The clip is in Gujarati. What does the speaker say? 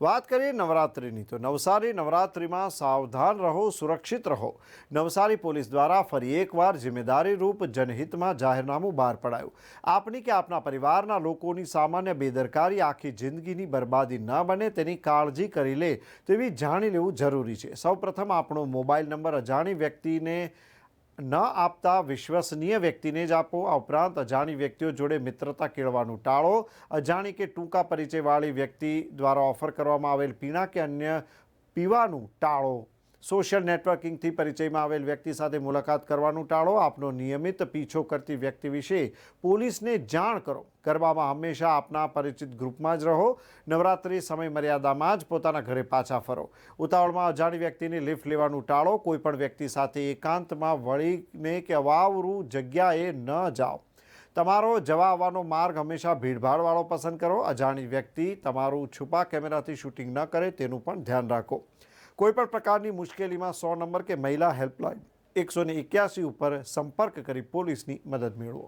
વાત કરીએ નવરાત્રિની, તો નવસારી નવરાત્રિમાં સાવધાન રહો, સુરક્ષિત રહો. નવસારી પોલીસ દ્વારા ફરી એકવાર જિમ્મેદારીરૂપ જનહિતમાં જાહેરનામું બહાર પડાયું. આપની કે આપના પરિવારના લોકોની સામાન્ય બેદરકારી આખી જિંદગીની બરબાદી ન બને તેની કાળજી કરી લે તેવી જાણી લેવું જરૂરી છે. સૌપ્રથમ આપણો મોબાઈલ નંબર અજાણી વ્યક્તિને ન આપતા વિશ્વસનીય વ્યક્તિને જ આપો. આ ઉપરાંત અજાણી વ્યક્તિઓ જોડે મિત્રતા કેળવાનું ટાળો, અજાણી કે ટૂંકા પરિચયવાળી વ્યક્તિ દ્વારા ઓફર કરવામાં આવેલ પીણા કે અન્ય પીવાનું ટાળો સોશિયલ નેટવર્કિંગથી પરિચયમાં આવેલ વ્યક્તિ સાથે મુલાકાત કરવાનું ટાળો, આપનો નિયમિત પીછો કરતી વ્યક્તિ વિશે પોલીસને જાણ કરો. ગરબામાં હંમેશા આપના પરિચિત ગ્રુપમાં જ રહો. નવરાત્રિ સમય મર્યાદામાં જ પોતાના ઘરે પાછા ફરો. ઉતાવળમાં અજાણી વ્યક્તિની લિફ્ટ લેવાનું ટાળો. કોઈ પણ વ્યક્તિ સાથે એકાંતમાં વળીને કે અવાવરું જગ્યાએ ન જાઓ. તમારો જવા આવવાનો માર્ગ હંમેશા ભીડભાડવાળો પસંદ કરો. અજાણી વ્યક્તિ તમારું છુપા કેમેરાથી શૂટિંગ ન કરે, તેનું પણ ધ્યાન રાખો. કોઈપણ પ્રકારની મુશ્કેલીમાં સો નંબર કે મહિલા હેલ્પલાઇન એકસો ને એક્યાસી ઉપર સંપર્ક કરી પોલીસની મદદ મેળવો.